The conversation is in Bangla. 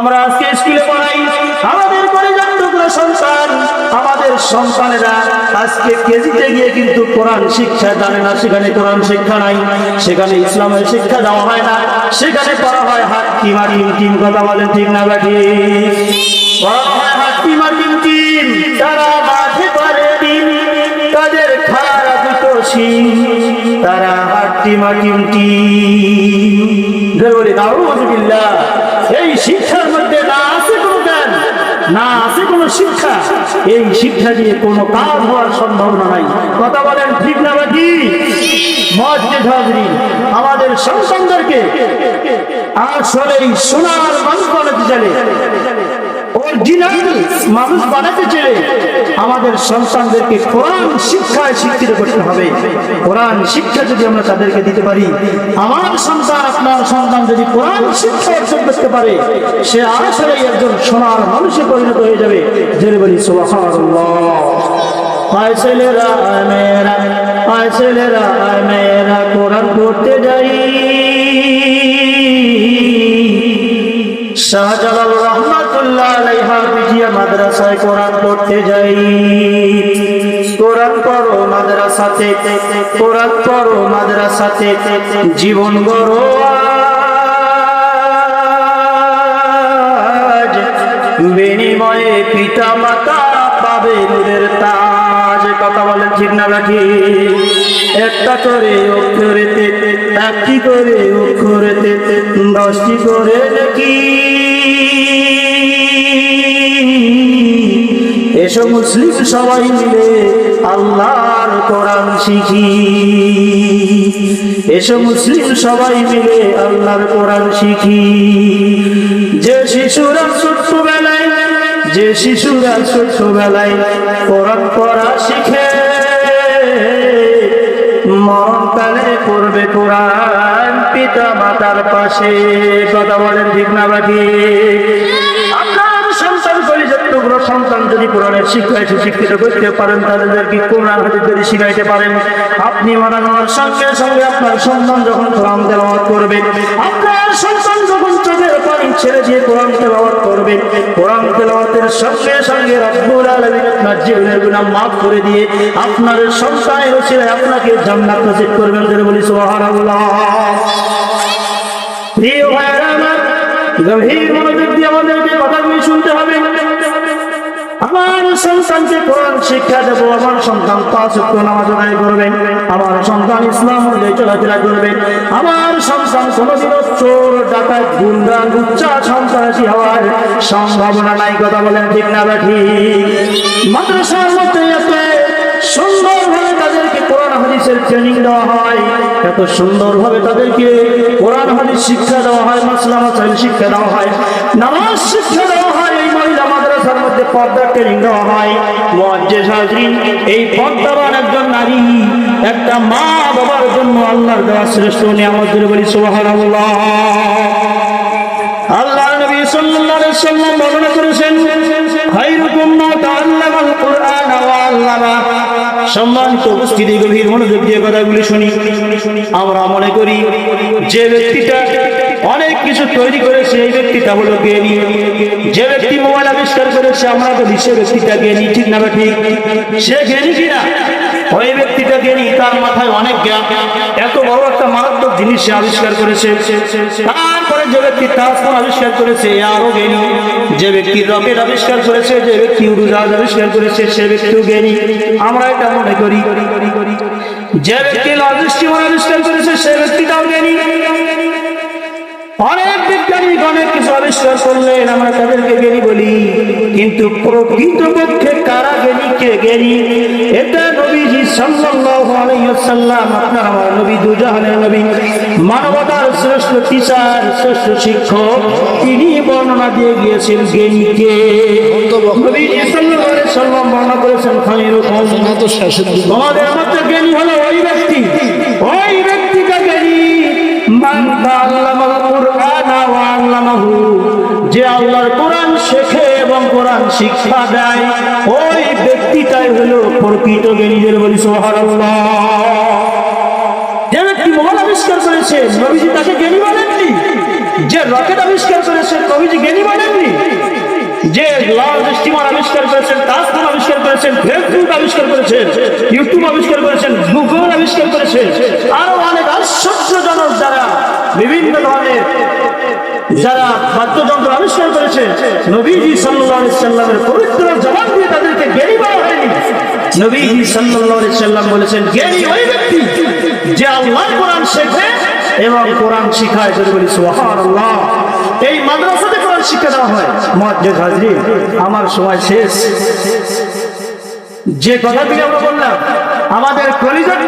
আমরা আজকে স্কুলে পড়াই। আমাদের পরিজন টুকরো সন্তান। আমাদের সন্তানেরা আজকে কেজিতে গিয়ে কিন্তু কোরআন শিক্ষা জানে না, সেখানে কোরআন শিক্ষা নাই, সেখানে ইসলামের শিক্ষা দেওয়া হয় না, সেখানে পড়া হয় হাত কিমা টিম টিম কথা বলেন ঠিক না বাকি হাত কিমা টিম টিম তারা মাঠে পারে দিন, তাদের খারা দুটো তারা হাত টিমা টিম। টিম বলি, নাউজুবিল্লাহ। শিক্ষার মধ্যে না আছে কোনো জ্ঞান, না আছে কোনো শিক্ষা। এই শিক্ষা দিয়ে কোনো কাজ হওয়ার সম্ভাবনা নাই। কথা বলেন ঠিক না বাকি আমাদের সন্তানদেরকে আসলে সোনার মানুষ বলে চলে অরিজিনাল মানুষ আমাদের সন্তানদেরকে কোরআন শিক্ষায় শিক্ষিত করতে হবে। কোরআন শিক্ষা যদি আমরা তাদেরকে দিতে পারি, আমার সন্তান, আপনার সন্তান যদি কোরআন শিক্ষা অর্জন করতে পারে, সে আসলে একজন সোনার মানুষে পরিণত হয়ে যাবে। জেনে বলি আয় ছেলেরা, মেয়েরা আয় কোরআন পড়তে যাই। শাহজালাল রহমাতুল্লাহ আলাইহা মাদ্রাসায় কোরআন পড়তে যাই। কোরআন পড়ো মাদ্রাসাতে, কোরআন পড়ো মাদ্রাসাতে, জীবন গড়ো। বিনিময়ে পিতা মাতা পাবে নূরের তাজ। কথা বলেন ঠিক না নাকি? একটা করে অক্ষরেতে, একটি করে অক্ষরেতে, দশটি করে নাকি? এসো মুসলিম সবাই মিলে আল্লাহর কোরআন শিখি। এসো মুসলিম সবাই মিলে আল্লাহর কোরআন শিখি। যে শিশুরা ছোট্টবেলায়, যে শিশুরা ছোট্টবেলায় কোরআন পড়া শিখে মরণকালে পড়বে কোরআন পিতা মাতার পাশে। কথা বলেন ঠিক না বাকি সন্তান যদি কোরআনের শিক্ষায় শিক্ষিত করতে পারেন তাদেরকে কোরআন হাদিস যদি শিখাইতে পারেন, আপনি মারা যাওয়ার সঙ্গে সঙ্গে আপনার সন্তান যখন কোরআন তেলাওয়াত করবে, আপনার সন্তান যখন চোখের পানি ছেড়ে দিয়ে কোরআন তেলাওয়াত করবে, কোরআন তেলাওয়াতের সঙ্গে সঙ্গে রব্বুল আপনার জীবনের গুনাহ মাফ করে দিয়ে আপনার সন্তানের ওসিলায় আপনাকে জান্নাত নসিব করবেন করে বলি, সুবহানাল্লাহ। প্রিয় ভাইরা আমার, গভীর মনোযোগ দিয়ে আমাদেরকে কথাগুলি শুনতে হবে। আমার সন্তানকে কোরআন শিক্ষা দেব, আমার সন্তান পাঁচ নামাজ আদায় করবেন আমার সন্তান ইসলাম অনুযায়ী চলাফেরা করবেন আমার সন্তান কোনোদিন চোর, ডাকাত গুন্ডা গুচ্চা সন্ত্রাসী হওয়ার সম্ভাবনা নাই, কথা বলেন ঠিক না ঠিক? মাদ্রাসার মধ্যে এত সুন্দরভাবে তাদেরকে কোরআন হাদিসের ট্রেনিং দেওয়া হয়, এত সুন্দরভাবে তাদেরকে কোরআন হাদিস শিক্ষা দেওয়া হয় মাসলা মাসাইল শিক্ষা দেওয়া হয়, নামাজ শিক্ষা দেওয়া মাদ্রাসার মধ্যে পর্দা ট্রেনিং দেওয়া হয়। মুআজ্জিজ হাজরিন, এই পর্দাবান একজন নারী, একটা মা বাবার জন্য আল্লাহর দেওয়া শ্রেষ্ঠ নিয়ামত বলে বলি, সুবহানাল্লাহ। আল্লাহ নবী সাল্লাল্লাহু আলাইহি সাল্লাম বর্ণনা করেছেন, খায়রুকুম মান তাআল্লামাল কুরআন ওয়া আল্লামা। সম্মানিত উপস্থিতি, গভীর মনোযোগ দিয়ে কথাগুলি শুনি। আমরা মনে করি, যে ব্যক্তিটা অনেক কিছু তৈরি করেছে এই ব্যক্তিটা হলো জ্ঞানী। যে ব্যক্তি মোবাইল আবিষ্কার করেছে, আমরা বলি সে ব্যক্তিটা জ্ঞানী, ঠিক না ঠিক? সে জ্ঞানী কিনা? ওই ব্যক্তিটা জ্ঞানী, তার মাথায় অনেক জ্ঞান। এত বড় একটা মারাত্মক জিনিস সে আবিষ্কার করেছে। তারপরে যে ব্যক্তি তাজফোন আবিষ্কার করেছে আরও জ্ঞানী। যে ব্যক্তি রকেট আবিষ্কার করেছে, যে ব্যক্তি উড়োজাহাজ আবিষ্কার করেছে, সে ব্যক্তিও জ্ঞানী। আমরা এটা মনে করি। যে ব্যক্তি লজিস্টিমন আবিষ্কার করেছে, সে ব্যক্তিটাও জ্ঞানী। অনেক বিজ্ঞানী অনেক কিছু আবিষ্কার করলেন আমরা তাদেরকে জ্ঞানী বলি। কিন্তু প্রকৃত পক্ষে কারা জ্ঞানী কে জ্ঞানী? এটা নবীজি সাল্লাল্লাহু আলাইহি ওয়াসাল্লাম আপনার আমার নবী দুজাহানের নবী মানবতার শ্রেষ্ঠ টিচার শ্রেষ্ঠ শিক্ষক তিনি বর্ণনা দিয়ে গিয়েছেন জ্ঞানীকে। নবীজি সাল্লাল্লাহু আলাইহি সাল্লাম বর্ণনা করেছেন খায়রুকুম। তোমাদের মধ্যে জ্ঞানী হলো ওই ব্যক্তি। কোরআন শেখে এবং কোরআন শিক্ষা দেয়। ওই ব্যক্তিটাই হলো প্রকৃত জ্ঞানীদের বলি, সুবহানাল্লাহ। যে ব্যক্তি মোবাইল আবিষ্কার করেছে, নবীজি তাকে জ্ঞানী বলেননি যে রকেট আবিষ্কার করেছেন নবীজি জ্ঞানী বলেননি যে লাল স্টিমার আবিষ্কার করেছেন তাজপুর আবিষ্কার করেছেন ফেসবুক আবিষ্কার করেছেন ইউটিউব আবিষ্কার করেছেন গুগল আবিষ্কার করেছেন আরও অনেক আশ্চর্যজনক যারা বিভিন্ন ধরনের যারা বাদ্যযন্ত্র আবিষ্কার করেছে, নবীজি সাল্লামের পবিত্র জবান দিয়ে তাদেরকে জ্ঞানী বলা হয়নি। নবীজি সাল্লাম বলেছেন, জ্ঞানী ওই ব্যক্তি যে আল্লাহর কোরআন শেখে এবং কোরআন শিখায়। যদি বলি, সুবহানাল্লাহ। এই মাদ্রাসাতে কোরআন শিক্ষা দেওয়া হয়। মুআজ্জিজ হাজরিন আমার সময় শেষ। যে কথাটি আমরা বললাম, আমাদের কলিজার